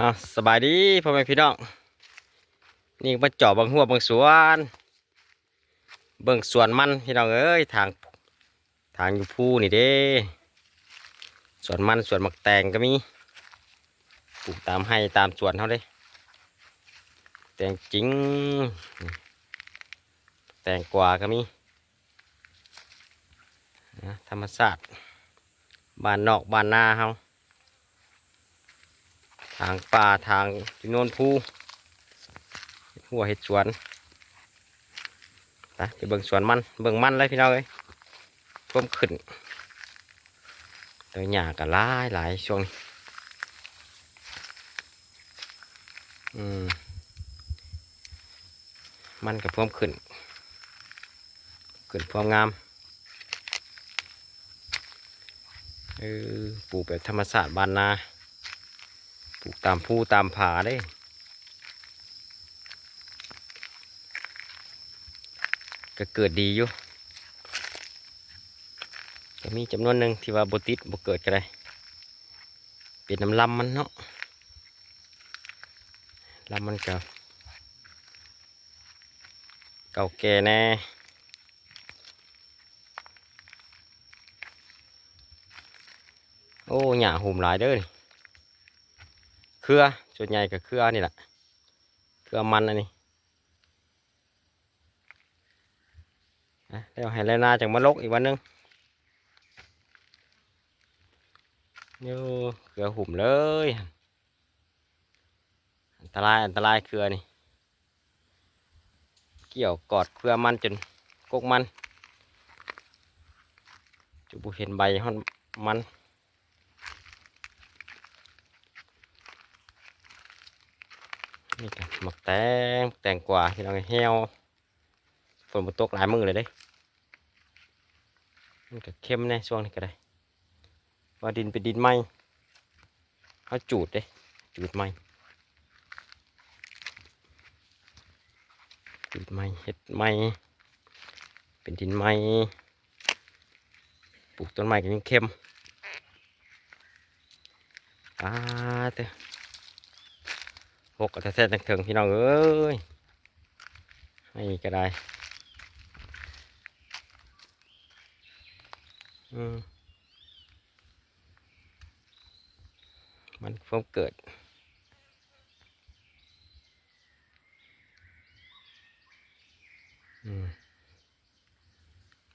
อะสบายดีพ่อแม่พี่น้องนี่มาเจาะบางหัวบางสวนเบิ่งสวนมันพี่น้องเอ้ยทางทางอยู่ภูนี่เด้สวนมันสวนหมักแตงก็มีปลูกตามให้ตามสวนเขาเด้แตงจริงแตงกวาก็มีนะธรรมศาสตร์บ้านนอกบ้านนาเฮา ทางป่าทางจุโนนภูหัวเห็ดสวนไปไปเบิ่งสวนมันเบิ่งมันเลยพี่น้องเอ้ยพิ่มขึ้นตัวหญ้าก็หลายหลายช่วงนี้อืมมันก็เพิ่มขึ้น ขึ้นความงามเออปลูกแบบธรรมศาสตร์บ้านนา ลูกตามภูตามผาได้ก็เกิดดีอยู่ก็มีจำนวนหนึ่งที่ว่าบติดบเกิดก็ได้เป็นน้ำลำมันเนาะลำมันก็เก่าแก่แน่โอ้หญ้าหุ่มหลายเด้อ เครือส่วนใหญ่ก็เครือนี่แหละเครือมันอันนี้เดี๋ยวให้แล้วนาจากมาลกอีกวันหนึงโย่เครือหุ่มเลยอันตรายอันตรายเครือนี่เกี่ยวกอดเครือมันจนกกมันจุบุเห็นใบฮอนมัน นี่กันหมักแตงแตงกวาที่เราเหี่ยวฝนมาตกหลายมือเลยเด้มันก็เข้มแน่ช่วงนี้ก็ได้ ว่าดินเป็นดินไหมเขาจูดเด้จูดไหมจูดไหมเห็ดไหมเป็นดินไหมปลูกต้นไม้ก็ยังเข้มอ่าเต้ หกกระแทกถึงพี่น้องเอ้ยให้ก็ได้มันเพิ่มเกิด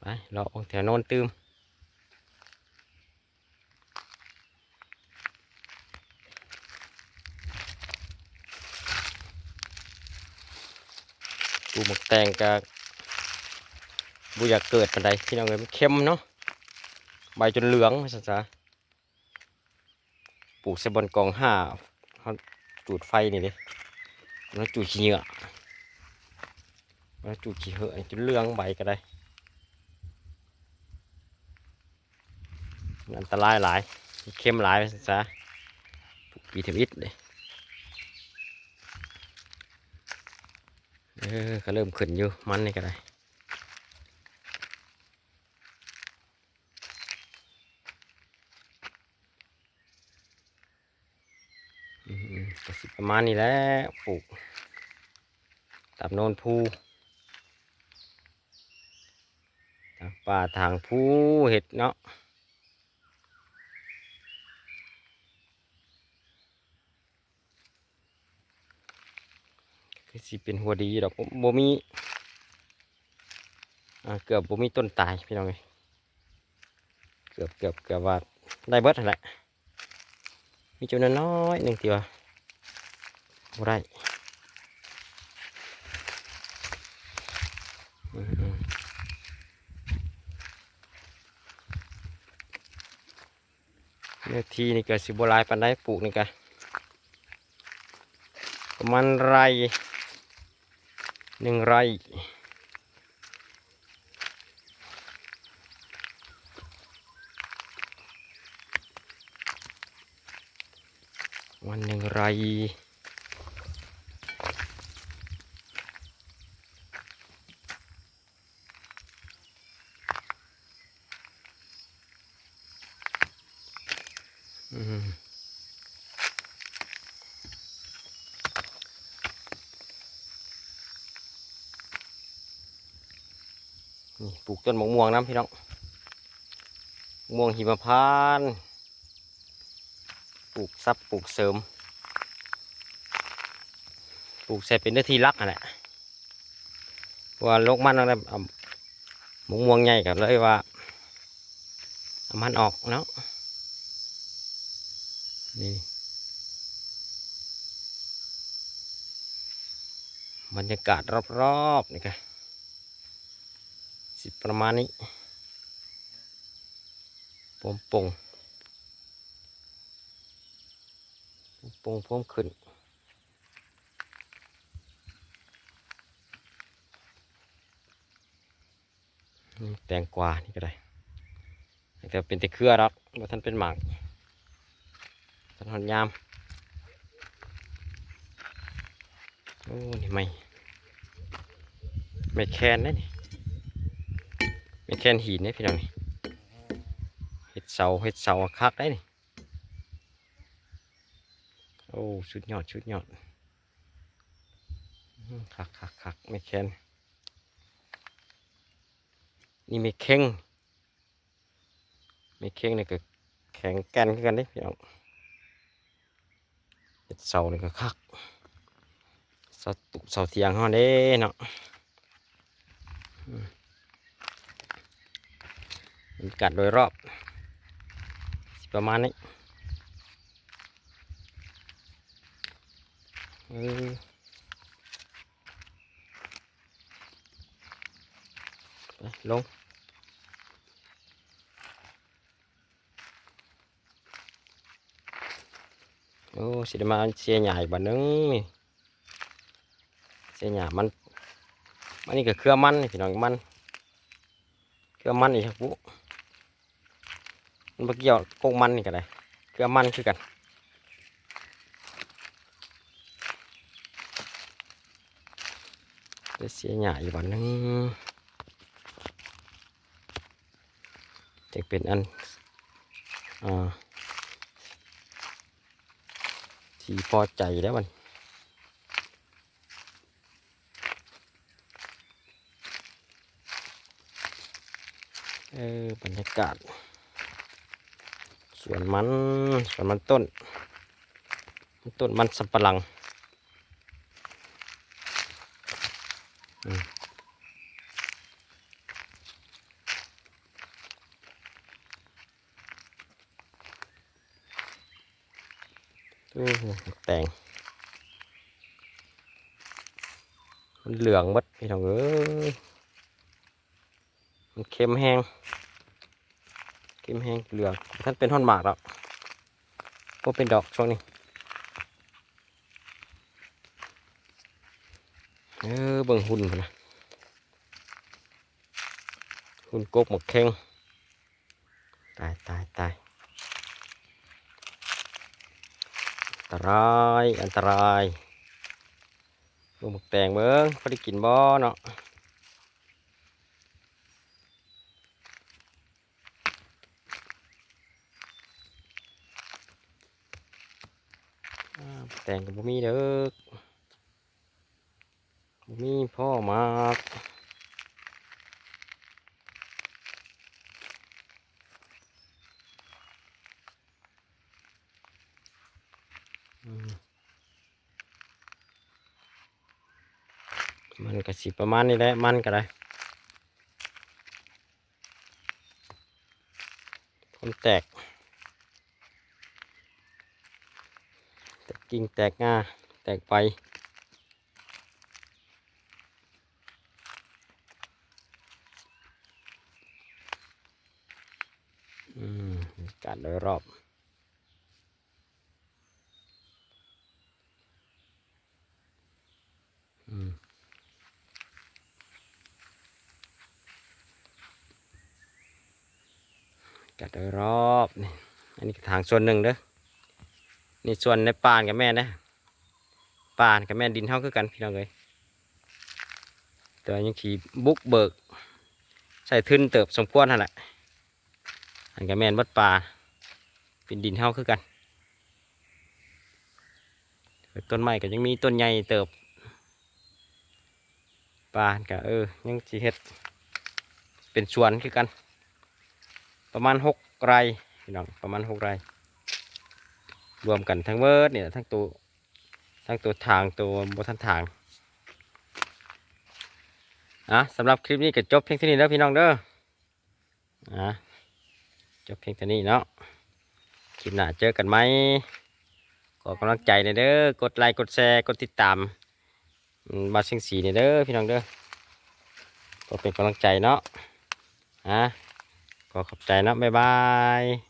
ไปเราออกแถวโน้นตืม ปูหมกแตงกับบุอยากเกิดปันใดพี่น้องเอ้ยมันเข้มเนาะใบจนเหลืองภาษาปลูกใส่บนกองห้าเขาจูดไฟนี่เลยแล้วจูดขี้เหงื่อแล้วจูดขี้เหอะจนเหลืองใบก็ได้อันตรายหลายเข้มหลายภาษาปลูกปีเทมิดเลย ออก็เริ่มขึ้นอยู่มันนี่ก็ได้ก็สิประมาณนี้แหละปลูกตามโนนภูทางป่าทางภูเห็ดเนาะ คือสิเป็นหัวดีดอกบ่บ่มีเกือบบ่มีต้นตายพี่น้องเอ้ยเกือบเกือบเกือบว่าได้เบิดนั่นแหละมีจำนวนน้อยหนึ่งที่ว่าได้เนื้อที่นี่ก็สิบลายปานใดปลูกนี่ก็ประมาณไร หนึ่งไร่วันหนึ่งไร นี่ปลูกต้นมะม่วงน้ำพี่น้องม่วงหิมพานต์ปลูกซับปลูกเสริม ปลูกใส่เป็นเนื้อที่รักนั่นแหละว่าโลกมันอะไรเอามะม่วงใหญ่กันเลยว่าเอามันออกเนาะนี่บรรยากาศรอบๆนี่ค่ะ สิประมาณนี้ปมปงปงพร้อมขึ้นแตงกวานี่ก็ได้ แต่เป็นแต่เครือรอกว่าท่านเป็นหมากท่านหอนยาม โอ้ นี่ไม่ ไม่แคนนะนี่ ไม่แคนหินนะพี่น้องนี่เห็ดเสาเห็ดเสาคักได้นี่โอ้สุดยอดสุดยอดคักคักคักไม่แคนนี่ไม่เข่งไม่เข่งนี่ก็แข็งแกร่นกันเด้พี่น้องเห็ดเสานี่ก็คักเสาตุเสาเทียงเฮาเด้เนาะ บรรยากาศโดยรอบประมาณนี้ลงโอ้สิมาเสียใหญ่บัดนึงนี่เสียใหญ่มันมันนี่ก็เครือมันพี่น้องมันเครือมันอีกครับปุ๊ มันบ่เกี่ยวกงมันนี่ก็ได้เครือมันคือกันเสียหญ่บัดนึงจะเป็นอันอ่าที่พอใจแล้วมันเออบรรยากาศ สวนมันสวนมันต้น ต้นมันสับปะหลังอืมโอ้แต่งมันเหลืองหมัดพี่น้องเอ้ยมันเค็มแห้ง เค็มแห้งเหลืองท่านเป็นท่อนหมากแล้วก็เป็นดอกช่วงนี้เออเบิ่งหุ่นนะหุ่นกกหมกแข้งตายตายตายอันตรายอันตรายลูกหมกแตงเบิ่งพอได้กินบ่เนาะ แต่งกับบุมีเด้อบุมีพ่อมากมมันก็สิประมาณนี้แหละมันก็ได้ผมแตก แต กิ่งแตกงาแตกไปอืมบรรยากาศโดยรอบอืมบรรยากาศโดยรอบนี่อันนี้ทางส่วนหนึ่งเด้อ นี่ส่วนในปานกับแม่นะปานกับแม่ดินเท่าคือกันพี่น้องเลยแต่ยังขี่บุกเบิก ใส่ทึนเติบสมควรนั่นแหละอันกับแม่นบัดป่าเป็นดินเท่าคือกันต้นไม้ก็ยังมีต้นใหญ่เติบปานกับเออยังสีเฮ็ดเป็นสวนคือกัน ประมาณหกไร่พี่น้องประมาณหกไร่ รวมกันทั้งเวิร์ดเนี่ยทั้งตัวทั้งตัวทางตัวบนทันทางอะสำหรับคลิปนี้ก็จบเพียงเท่านี้แล้วพี่น้องเด้ออะจบเพียงเท่านี้เนาะคลิปหน้าเจอกันไหมขอกำลังใจหน่อยเด้อกดไลค์กดแชร์กดติดตามอืมบาสิงสีเนี่ยเด้อพี่น้องเด้อก็เป็นกำลังใจเนาะอะก็ขอบใจเนาะบ๊ายบาย